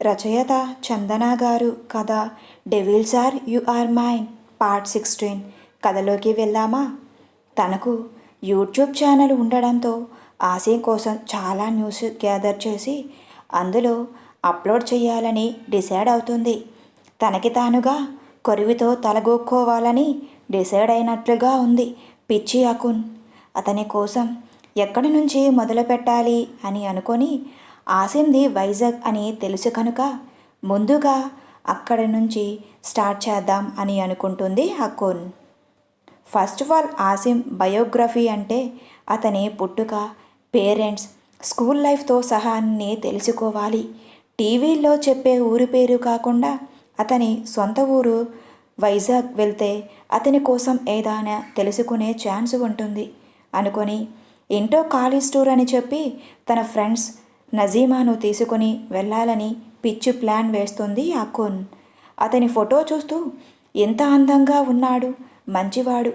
రచయిత చందన గారు కథ devils are you are mine part sixteen కథలోకి వెళ్దామా? తనకు యూట్యూబ్ ఛానల్ ఉండడంతో ఆశయం కోసం చాలా న్యూస్ గ్యాదర్ చేసి అందులో అప్లోడ్ చేయాలని డిసైడ్ అవుతుంది. తనకి తానుగా కొరివితో తలగొక్కోవాలని డిసైడ్ అయినట్లుగా ఉంది పిచ్చి అకున్. అతని కోసం ఎక్కడి నుంచి మొదలు పెట్టాలి అని అనుకొని ఆసింది వైజాగ్ అని తెలుసు కనుక ముందుగా అక్కడ నుంచి స్టార్ట్ చేద్దాం అని అనుకుంటుంది Hakon. First of all Asim biography అంటే అతని పుట్టుక పేరెంట్స్ స్కూల్ లైఫ్తో సహా అన్నీ తెలుసుకోవాలి. టీవీల్లో చెప్పే ఊరి పేరు కాకుండా అతని సొంత ఊరు వైజాగ్ వెళ్తే అతని కోసం ఏదైనా తెలుసుకునే ఛాన్స్ ఉంటుంది అనుకొని ఇంటో కాలేజ్ టూర్ అని చెప్పి తన ఫ్రెండ్స్ నజీమాను తీసుకొని వెళ్ళాలని పిచ్చి ప్లాన్ వేస్తుంది అకున్ అతని ఫోటో చూస్తూ ఎంత అందంగా ఉన్నాడు మంచివాడు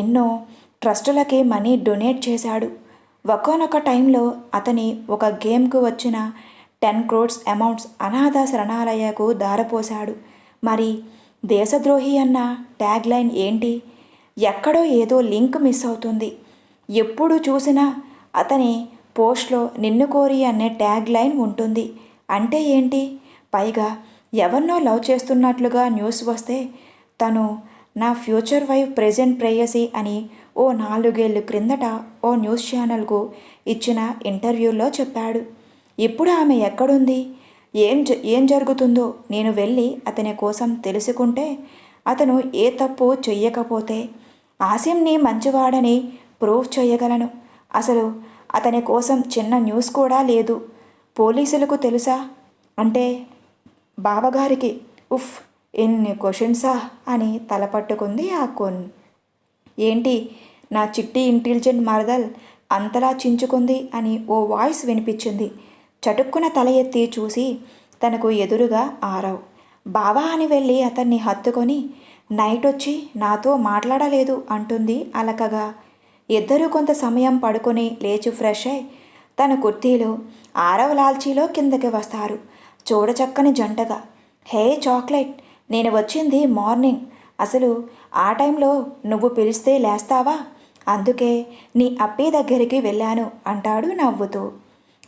ఎన్నో ట్రస్టులకి మనీ డొనేట్ చేశాడు. ఒకనొక టైంలో అతని ఒక గేమ్కు వచ్చిన టెన్ క్రోడ్స్ అమౌంట్స్ అనాథ శరణాలయకు దారపోశాడు. మరి దేశద్రోహి అన్న ట్యాగ్ లైన్ ఏంటి? ఎక్కడో ఏదో లింక్ మిస్ అవుతుంది. ఎప్పుడు చూసినా అతని పోస్ట్లో నిన్ను కోరి అనే ట్యాగ్ లైన్ ఉంటుంది. అంటే ఏంటి? పైగా ఎవరినో లవ్ చేస్తున్నట్లుగా న్యూస్ వస్తే తను నా ఫ్యూచర్ వైఫ్ ప్రెజెంట్ ప్రేయసి అని ఓ నాలుగేళ్ళు క్రిందట ఓ న్యూస్ ఛానల్కు ఇచ్చిన ఇంటర్వ్యూలో చెప్పాడు. ఇప్పుడు ఆమె ఎక్కడుంది? ఏం జ ఏం జరుగుతుందో నేను వెళ్ళి అతని కోసం తెలుసుకుంటే అతను ఏ తప్పు చెయ్యకపోతే ఆసిమ్ని మంచివాడని ప్రూవ్ చేయగలను. అసలు అతని కోసం చిన్న న్యూస్ కూడా లేదు. పోలీసులకు తెలుసా? అంటే బావగారికి ఉఫ్ ఎన్ని క్వశ్చన్సా అని తలపట్టుకుంది ఆ కొన్. ఏంటి? నా చిట్టి ఇంటెలిజెంట్ మరదల్ అంతలా చించుకుంది అని ఓ వాయిస్ వినిపించింది. చటుక్కున తల ఎత్తి చూసి తనకు ఎదురుగా ఆరావు. బావా అని వెళ్ళి అతన్ని హత్తుకొని నైట్ వచ్చి నాతో మాట్లాడలేదు అంటుంది అలకగా. ఇద్దరూ కొంత సమయం పడుకొని లేచి ఫ్రెష్ అయి తన కుర్తీలో ఆరవ లాల్చీలో కిందకి వస్తారు. చూడచక్కని జంటగా. హే చాక్లెట్ నేను వచ్చింది మార్నింగ్. అసలు ఆ టైంలో నువ్వు పిలిస్తే లేస్తావా? అందుకే నీ అప్పి దగ్గరికి వెళ్ళాను అంటాడు నవ్వుతూ.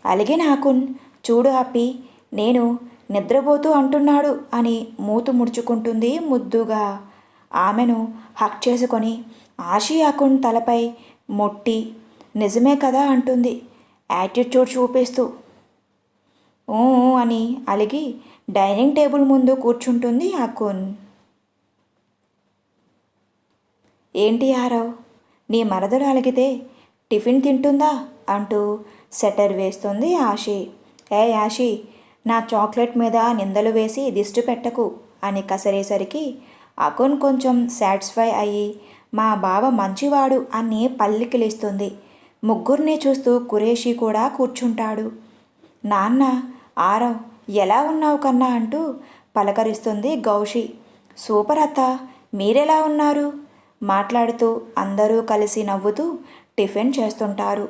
అలిగిన నాకున్ చూడు అప్పి నేను నిద్రపోతూ అంటున్నాడు అని మూతు ముడుచుకుంటుంది ముద్దుగా. ఆమెను హక్ చేసుకొని ఆశీ అకున్ తలపై మొట్టి. నిజమే కదా అంటుంది. యాటిట్యూడ్ చూపిస్తూ. ఊ అని అలిగి డైనింగ్ టేబుల్ ముందు కూర్చుంటుంది అకున్. ఏంటి ఆరవ్? నీ మరదలు అలిగితే టిఫిన్ తింటుందా? అంటూ సెటర్ వేస్తుంది ఆషి ఏ ఆషి నా చాక్లెట్ మీద నిందలు వేసి దిష్టి పెట్టకు అని కసరేసరికి అకున్ కొంచెం సాటిస్ఫై అయ్యి మా బావ మంచివాడు అని పల్లికిలిస్తుంది. ముగ్గురిని చూస్తూ కురేషి కూడా కూర్చుంటాడు. నాన్న ఆరవ్ ఎలా ఉన్నావు కన్నా అంటూ పలకరిస్తుంది గౌషి. సూపర్ అత్త మీరెలా ఉన్నారు? మాట్లాడుతూ అందరూ కలిసి నవ్వుతూ టిఫిన్ చేస్తుంటారు.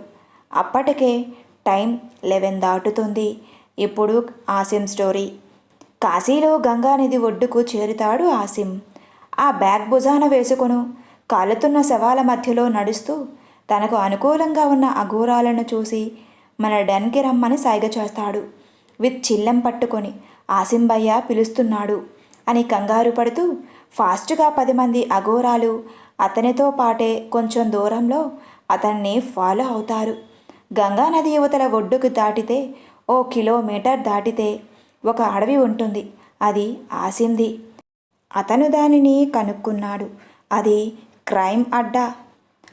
అప్పటికే టైం లెవెన్ దాటుతుంది. ఇప్పుడు ఆసిమ్ స్టోరీ. కాశీలో గంగానది ఒడ్డుకు చేరుతాడు ఆసిమ్. ఆ బ్యాగ్ భుజాన వేసుకును. కాలుతున్న శవాల మధ్యలో నడుస్తూ తనకు అనుకూలంగా ఉన్న అఘోరాలను చూసి మన డెన్కి రమ్మని సైగ చేస్తాడు. విత్ చిల్లెం పట్టుకొని ఆసింబయ్య పిలుస్తున్నాడు అని కంగారు పడుతూ ఫాస్ట్గా పది మంది అఘోరాలు అతనితో పాటే కొంచెం దూరంలో అతన్ని ఫాలో అవుతారు. గంగానది యువతల ఒడ్డుకు దాటితే ఓ కిలోమీటర్ దాటితే ఒక అడవి ఉంటుంది. అది ఆసింది. అతను దానిని కనుక్కున్నాడు. అది క్రైమ్ అడ్డా.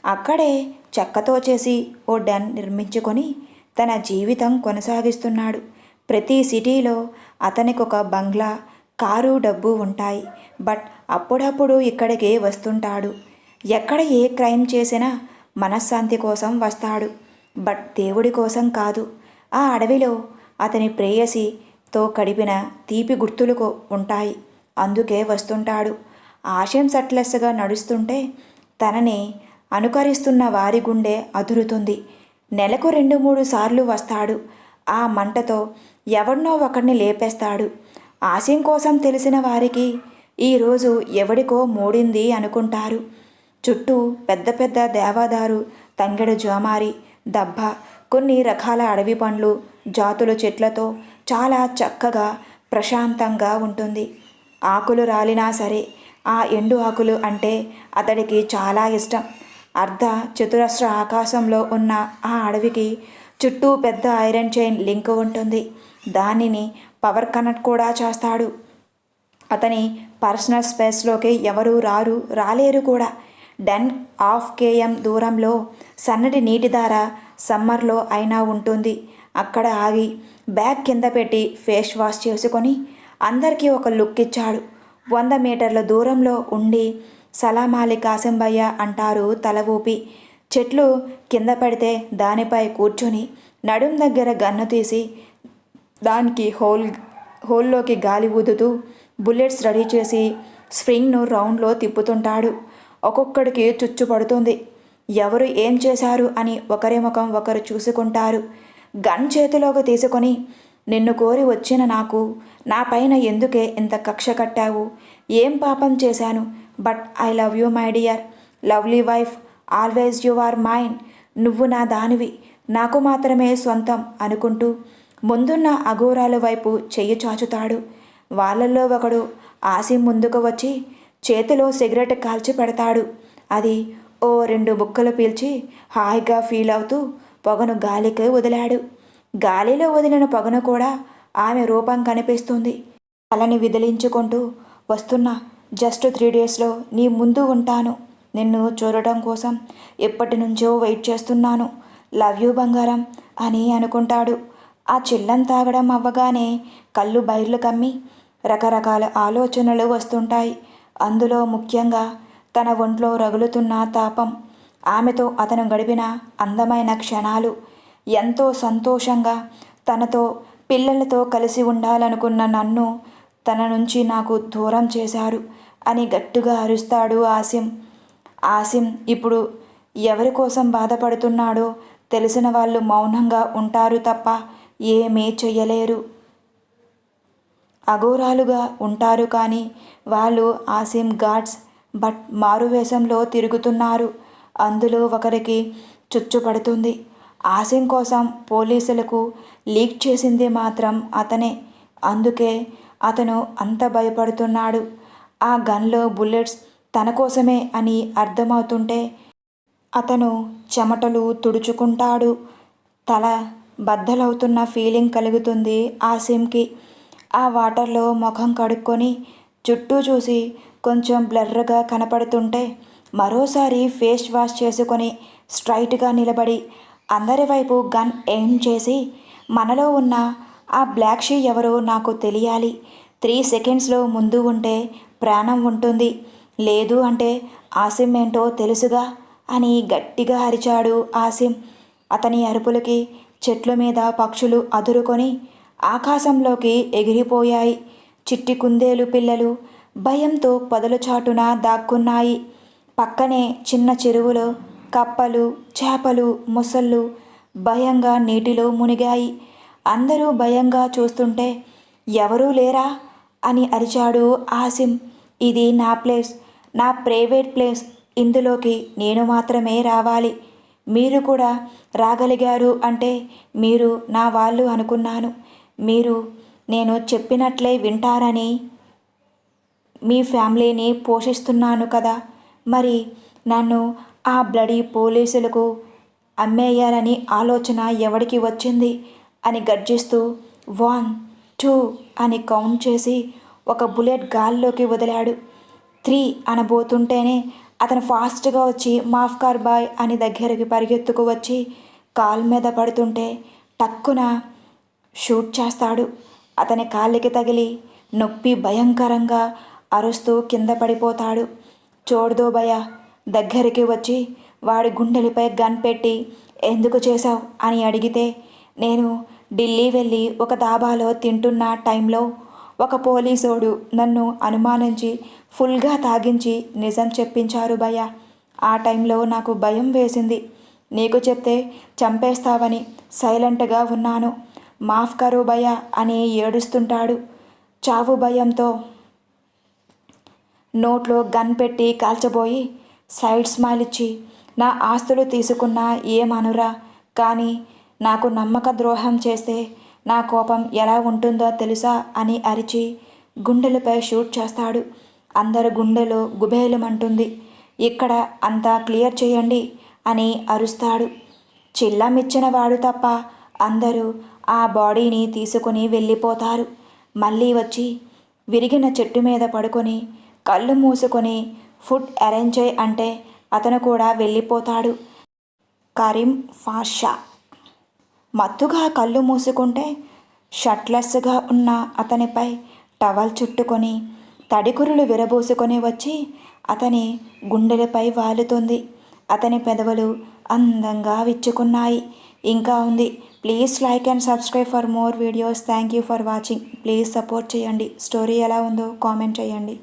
అక్కడే చెక్కతో చేసి ఓ డెన్ నిర్మించుకొని తన జీవితం కొనసాగిస్తున్నాడు. ప్రతి సిటీలో అతనికి ఒక బంగ్లా కారు డబ్బు ఉంటాయి. బట్ అప్పుడప్పుడు ఇక్కడికి వస్తుంటాడు. ఎక్కడ ఏ క్రైమ్ చేసినా మనశ్శాంతి కోసం వస్తాడు. బట్ దేవుడి కోసం కాదు. ఆ అడవిలో అతని ప్రేయసితో కడిపిన తీపి గుర్తులు ఉంటాయి. అందుకే వస్తుంటాడు. ఆశయం సట్లెస్గా నడుస్తుంటే తనని అనుకరిస్తున్న వారి గుండె అదురుతుంది. నెలకు రెండు మూడు సార్లు వస్తాడు. ఆ మంటతో ఎవరినో ఒకరిని లేపేస్తాడు. ఆశయం కోసం తెలిసిన వారికి ఈరోజు ఎవడికో మూడింది అనుకుంటారు. చుట్టూ పెద్ద పెద్ద దేవాదారు తంగెడు జోమారి దబ్బ కొన్ని రకాల అడవి పండ్లు జాతుల చెట్లతో చాలా చక్కగా ప్రశాంతంగా ఉంటుంది. ఆకులు రాలినా సరే ఆ ఎండు ఆకులు అంటే అతడికి చాలా ఇష్టం. అర్ధ చతురస్ర ఆకాశంలో ఉన్న ఆ అడవికి చుట్టూ పెద్ద ఐరన్ చైన్ లింక్ ఉంటుంది. దానిని పవర్ కనెక్ట్ కూడా చేస్తాడు. అతని పర్సనల్ స్పేస్లోకి ఎవరూ రారు రాలేరు కూడా. డెన్ ఆఫ్ కేఎం దూరంలో సన్నటి నీటి ధార సమ్మర్లో అయినా ఉంటుంది. అక్కడ ఆగి బ్యాగ్ కింద పెట్టి ఫేస్ వాష్ చేసుకొని అందరికీ ఒక లుక్ ఇచ్చాడు. వంద మీటర్ల దూరంలో ఉండి సలామాలి కాసింబయ్య అంటారు తల ఊపి. చెట్లు కింద పడితే దానిపై కూర్చొని నడుం దగ్గర గన్ను తీసి దానికి హోల్ హోల్లోకి గాలి ఊదుతూ బుల్లెట్స్ రెడీ చేసి స్ప్రింగ్ను రౌండ్లో తిప్పుతుంటాడు. ఒక్కొక్కడికి చుచ్చు పడుతుంది. ఎవరు ఏం చేశారు అని ఒకరి ముఖం ఒకరు చూసుకుంటారు. గన్ చేతిలోకి తీసుకొని నిన్ను కోరి వచ్చిన నాకు నా పైన ఎందుకే ఇంత కక్ష కట్టావు? ఏం పాపం చేశాను? But I love you my dear. Lovely wife always you are mind నువ్వు నా దానివి. నాకు మాత్రమే సొంతం అనుకుంటూ ముందున్న అఘోరాల వైపు చెయ్యి చాచుతాడు. వాళ్ళల్లో ఒకడు ఆసి ముందుకు వచ్చి చేతిలో సిగరెట్ కాల్చి పెడతాడు. అది ఓ రెండు బుక్కలు పీల్చి హాయిగా ఫీల్ అవుతూ పొగను గాలికి వదిలాడు. గాలిలో వదిలిన పొగను కూడా ఆమె రూపం కనిపిస్తుంది. తలని విదిలించుకుంటూ వస్తున్నా జస్ట్ త్రీ డేస్లో నీ ముందు ఉంటాను. నిన్ను చూడటం కోసం ఎప్పటి నుంచో వెయిట్ చేస్తున్నాను. లవ్ యూ బంగారం అని అనుకుంటాడు. ఆ చిల్లం తాగడం అవ్వగానే కళ్ళు బయర్లు కమ్మి రకరకాల ఆలోచనలు వస్తుంటాయి. అందులో ముఖ్యంగా తన ఒంట్లో రగులుతున్న తాపం. ఆమెతో అతను గడిపిన అందమైన క్షణాలు. ఎంతో సంతోషంగా తనతో పిల్లలతో కలిసి ఉండాలనుకున్న నన్ను తన నుంచి నాకు దూరం చేశారు అని గట్టిగా అరుస్తాడు ఆసిం. ఆసిం ఇప్పుడు ఎవరి కోసం బాధపడుతున్నాడో తెలిసిన వాళ్ళు మౌనంగా ఉంటారు తప్ప ఏమీ చెయ్యలేరు. అఘోరాలుగా ఉంటారు కానీ వాళ్ళు ఆసిం గాడ్స్ బట్ మారువేషంలో తిరుగుతున్నారు. అందులో ఒకరికి చుచ్చుపడుతుంది ఆసిం కోసం పోలీసులకు లీక్ చేసింది మాత్రం అతనే. అందుకే అతను అంత భయపడుతున్నాడు. ఆ గన్లో బుల్లెట్స్ తన కోసమే అని అర్థమవుతుంటే అతను చెమటలు తుడుచుకుంటాడు. తల బద్దలవుతున్న ఫీలింగ్ కలుగుతుంది ఆసిమ్కి ఆ వాటర్లో ముఖం కడుక్కొని చుట్టూ చూసి కొంచెం బ్లర్గా కనపడుతుంటే మరోసారి ఫేస్ వాష్ చేసుకొని స్ట్రైట్గా నిలబడి అందరి వైపు గన్ ఎయిమ్ చేసి మనలో ఉన్న ఆ బ్లాక్ షీ ఎవరో నాకు తెలియాలి. త్రీ సెకండ్స్లో ముందు ఉంటే ప్రాణం ఉంటుంది. లేదు అంటే ఆసిమ్ ఏంటో తెలుసుగా అని గట్టిగా అరిచాడు ఆసిమ్. అతని అరుపులకి చెట్ల మీద పక్షులు అదురుకొని ఆకాశంలోకి ఎగిరిపోయాయి. చిట్టి కుందేలు పిల్లలు భయంతో పొదలు చాటున దాక్కున్నాయి. పక్కనే చిన్న చెరువులో కప్పలు చేపలు మొసళ్ళు భయంగా నీటిలో మునిగాయి. అందరూ భయంగా చూస్తుంటే ఎవరూ లేరా? అని అరిచాడు ఆసిమ్. ఇది నా ప్లేస్ నా ప్రైవేట్ ప్లేస్. ఇందులోకి నేను మాత్రమే రావాలి. మీరు కూడా రాగలిగారు అంటే మీరు నా వాళ్ళు అనుకున్నాను. మీరు నేను చెప్పినట్లే వింటారని మీ ఫ్యామిలీని పోషిస్తున్నాను కదా. మరి నన్ను ఆ బ్లడీ పోలీసులకు అమ్మేయాలని ఆలోచన ఎవడికి వచ్చింది అని గర్జిస్తూ వన్ టూ అని కౌంట్ చేసి ఒక బుల్లెట్ గాల్లోకి వదిలాడు. త్రీ అనబోతుంటేనే అతను ఫాస్ట్గా వచ్చి మాఫ్ కార్ బాయ్ అని దగ్గరికి పరిగెత్తుకు వచ్చి కాల్ మీద పడుతుంటే టక్కున షూట్ చేస్తాడు. అతని కాళ్ళకి తగిలి నొప్పి భయంకరంగా అరుస్తూ కింద పడిపోతాడు. చూడదో భయ దగ్గరికి వచ్చి వాడి గుండెలపై గన్ పెట్టి ఎందుకు చేశావు? అని అడిగితే నేను ఢిల్లీ వెళ్ళి ఒక దాబాలో తింటున్న టైంలో ఒక పోలీసోడు నన్ను అనుమానించి ఫుల్గా తాగించి నిజం చెప్పించారు భయ్య. ఆ టైంలో నాకు భయం వేసింది. నీకు చెప్తే చంపేస్తావని సైలెంట్గా ఉన్నాను. మాఫ్ కరో భయ అని ఏడుస్తుంటాడు. చావు భయంతో నోట్లో గన్ పెట్టి కాల్చబోయి సైడ్ స్మైల్ ఇచ్చి నా ఆస్తులు తీసుకున్నా ఏమనురా? కానీ నాకు నమ్మక ద్రోహం చేస్తే నా కోపం ఎలా ఉంటుందో తెలుసా? అని అరిచి గుండెలపై షూట్ చేస్తాడు. అందరు గుండెలో గుబేలమంటుంది. ఇక్కడ అంతా క్లియర్ చేయండి అని అరుస్తాడు. చిల్లమిచ్చిన వాడు తప్ప అందరూ ఆ బాడీని తీసుకుని వెళ్ళిపోతారు. మళ్ళీ వచ్చి విరిగిన చెట్టు మీద పడుకొని కళ్ళు మూసుకొని ఫుడ్ అరేంజ్ చేయి అంటే అతను కూడా వెళ్ళిపోతాడు. కరీం ఫాషా. మత్తుగా కళ్ళు మూసుకుంటే షట్లెస్గా ఉన్న అతనిపై టవల్ చుట్టుకొని తడికురులు విరబోసుకొని వచ్చి అతని గుండెలపై వాలుతుంది. అతని పెదవులు అందంగా విచ్చుకున్నాయి. ఇంకా ఉంది. Please like and subscribe for more videos. Thank you for watching. Please support చేయండి. స్టోరీ ఎలా ఉందో కామెంట్ చేయండి.